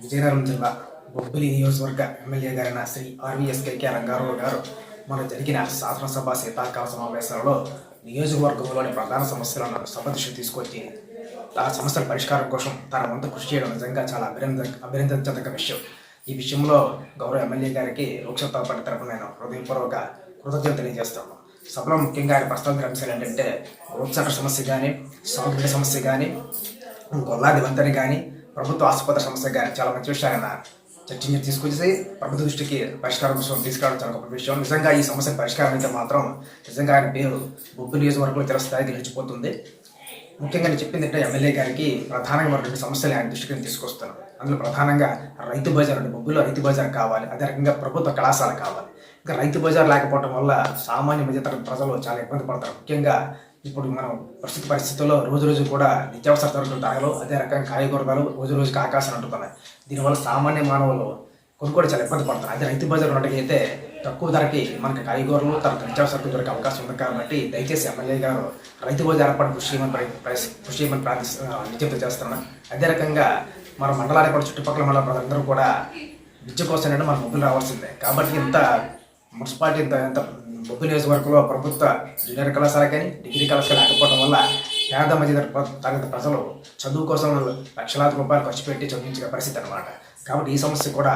విజయనగరం జిల్లా బొబ్బిలి నియోజకవర్గ ఎమ్మెల్యే గారైన శ్రీ ఆర్వీఎస్కేకే రంగారావు గారు మన జరిగిన శాసనసభ శీతాకాల సమావేశాలలో నియోజకవర్గంలోని ప్రధాన సమస్యలను సభ దృష్టి తీసుకొచ్చి ఆ సమస్యల పరిష్కారం కోసం తన వంతు కృషి చేయడం నిజంగా చాలా అభినంద అభినందించదగ్గ విషయం. ఈ విషయంలో గౌరవ ఎమ్మెల్యే గారికి లోక్సభ పార్టీ తరపున నేను హృదయపూర్వక కృతజ్ఞత తెలియజేస్తాను సభలో ముఖ్యంగా ఆయన ప్రస్తావించిన అంశాలు ఏంటంటే రోడ్ సమస్య కానీ సాగునీటి సమస్య కానీ గొల్లాది వంతని కానీ ప్రభుత్వ ఆసుపత్రి సమస్య గారు చాలా మంచి విషయాన్ని ఆయన చర్చించి తీసుకొచ్చి ప్రభుత్వ దృష్టికి పరిష్కారం కోసం తీసుకురావడం చాలా గొప్ప విషయం. నిజంగా ఈ సమస్య పరిష్కారం అయితే మాత్రం నిజంగా ఆయన పేరు బొబ్బు నియోజకవర్గంలో తెర స్థాయికి నిలిచిపోతుంది ముఖ్యంగా నేను చెప్పింది అంటే ఎమ్మెల్యే గారికి ప్రధానంగా రెండు సమస్యలు ఆయన దృష్టికి నేను తీసుకొస్తాను అందులో ప్రధానంగా రైతు బజార్ అంటే బొబ్బులో రైతు బజార్ కావాలి అదే రకంగా ప్రభుత్వ కళాశాల కావాలి. ఇంకా రైతు బజార్ లేకపోవడం వల్ల సామాన్య మధ్యతరగతి ప్రజలు చాలా ఇబ్బంది పడతారు. ముఖ్యంగా ఇప్పుడు మనం ప్రస్తుత పరిస్థితుల్లో రోజు రోజు కూడా నిత్యావసర సరుకులు ధరలు అదే రకంగా కాయగూర ధరలు రోజు రోజుకి ఆకాశం అంటున్నాయి దీనివల్ల సామాన్య మానవులు కొనుక్కోవడం చాలా ఇబ్బంది పడుతుంది అదే రైతు బజార్ ఉన్నట్టయితే తక్కువ ధరకి మనకి కాయగూరలు తర్వాత నిత్యావసర దొరికే అవకాశం ఉంది కాబట్టి దయచేసి ఎమ్మెల్యే గారు రైతు బజార్ ఏర్పాటు కృషి చేయమని కృషి చేయమని ప్రార్థిస్తు విజ్ఞప్తి చేస్తున్నాను. అదే రకంగా మన మండలానికి కూడా చుట్టుపక్కల మండల ప్రజలందరూ కూడా విద్య కోసం అంటే మన మొగ్గులు రావాల్సిందే. కాబట్టి ఇంత మున్సిపాలిటీ ఇంత ఎంత బొబ్బు నియోజకవర్గంలో ప్రభుత్వ జూనియర్ కళాశాల కానీ డిగ్రీ కళాశాల లేకపోవడం వల్ల పేద మధ్య తరగతి ప్రజలు చదువు కోసం లక్షలాది రూపాయలు ఖర్చు పెట్టి చదివించే పరిస్థితి అనమాట కాబట్టి ఈ సమస్య కూడా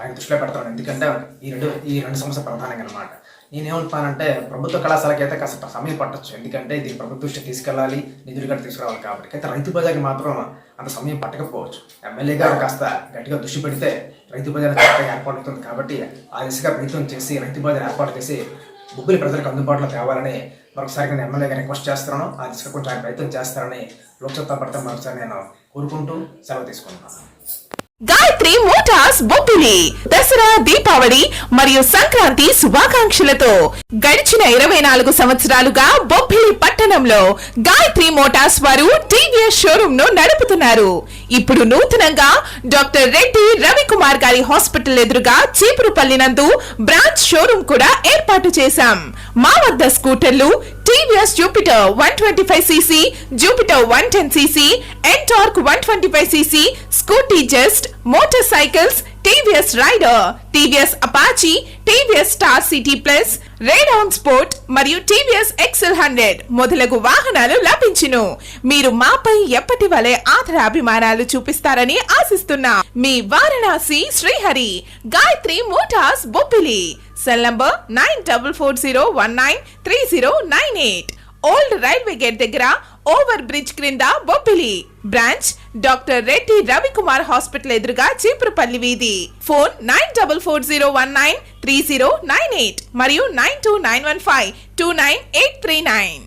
ఆయన దృష్టిలో పెడతాను ఎందుకంటే ఈ రెండు ఈ రెండు సమస్య ప్రధానంగా అనమాట నేనేమంటున్నానంటే ప్రభుత్వ కళాశాలకి అయితే కాస్త సమయం పట్టొచ్చు. ఎందుకంటే ఇది ప్రభుత్వ దృష్టికి తీసుకెళ్ళాలి నిధులు గట్ట తీసుకురావాలి కాబట్టి. అయితే రైతు బజార్కి మాత్రం అంత సమయం పట్టకపోవచ్చు. ఎమ్మెల్యే గారు కాస్త గట్టిగా దృష్టి పెడితే రైతు బజార్ ఏర్పాటు అవుతుంది కాబట్టి ఆ దిశగా ప్రయత్నం చేసి రైతు బజార్ ఏర్పాటు చేసి బుక్కులు ప్రజలకు అందుబాటులో తేవాలని మరొకసారి నేను ఎమ్మెల్యే రిక్వెస్ట్ చేస్తున్నాను. ఆ దిశగా కొంచెం ప్రయత్నం చేస్తారని లోక్సత్తా పడితే మరొకసారి నేను కోరుకుంటూ సెలవు తీసుకుంటున్నాను. గాయత్రి మోటార్స్ బొబ్బిలి దసరా దీపావళి మరియు సంక్రాంతి శుభాకాంక్షలతో గడిచిన ఇరవై నాలుగు సంవత్సరాలుగా బొబ్బిలి పట్టణంలో గాయత్రి మోటార్స్ వారు టీవీఎస్ షోరూమ్ను నడుపుతున్నారు. ఇప్పుడు నూతనంగా డాక్టర్ రెడ్డి రవికుమార్ గారి హాస్పిటల్ ఎదురుగా చీపురుపల్లి నందు బ్రాంచ్ షోరూమ్ కూడా ఏర్పాటు చేశాం. మా వద్ద స్కూటర్లు TVS Jupiter one twenty five CC Jupiter one ten CC Ntorq one twenty five CC Scooty just motor cycles TVS Raider TVS Apache TVS Star City Plus Radeon sport మరియు TVS XL hundred మొదలగు వాహనాలు లభించును. మీరు మాపై ఎప్పటి వలె ఆధార అభిమానాలు చూపిస్తారని ఆశిస్తున్నా. మీ Varanasi Srihari Gayatri motors Bobbili. Cell number nine double four zero one nine three zero nine eight old railway gate దగ్గర ఓవర్ బ్రిడ్జ్ క్రింద Bobbili. Branch doctor Reddy Ravikumar hospital ఎదురుగా చీపురుపల్లి వీధి. Phone nine double four zero one nine three zero nine eight మరియు nine two nine one five two nine eight three nine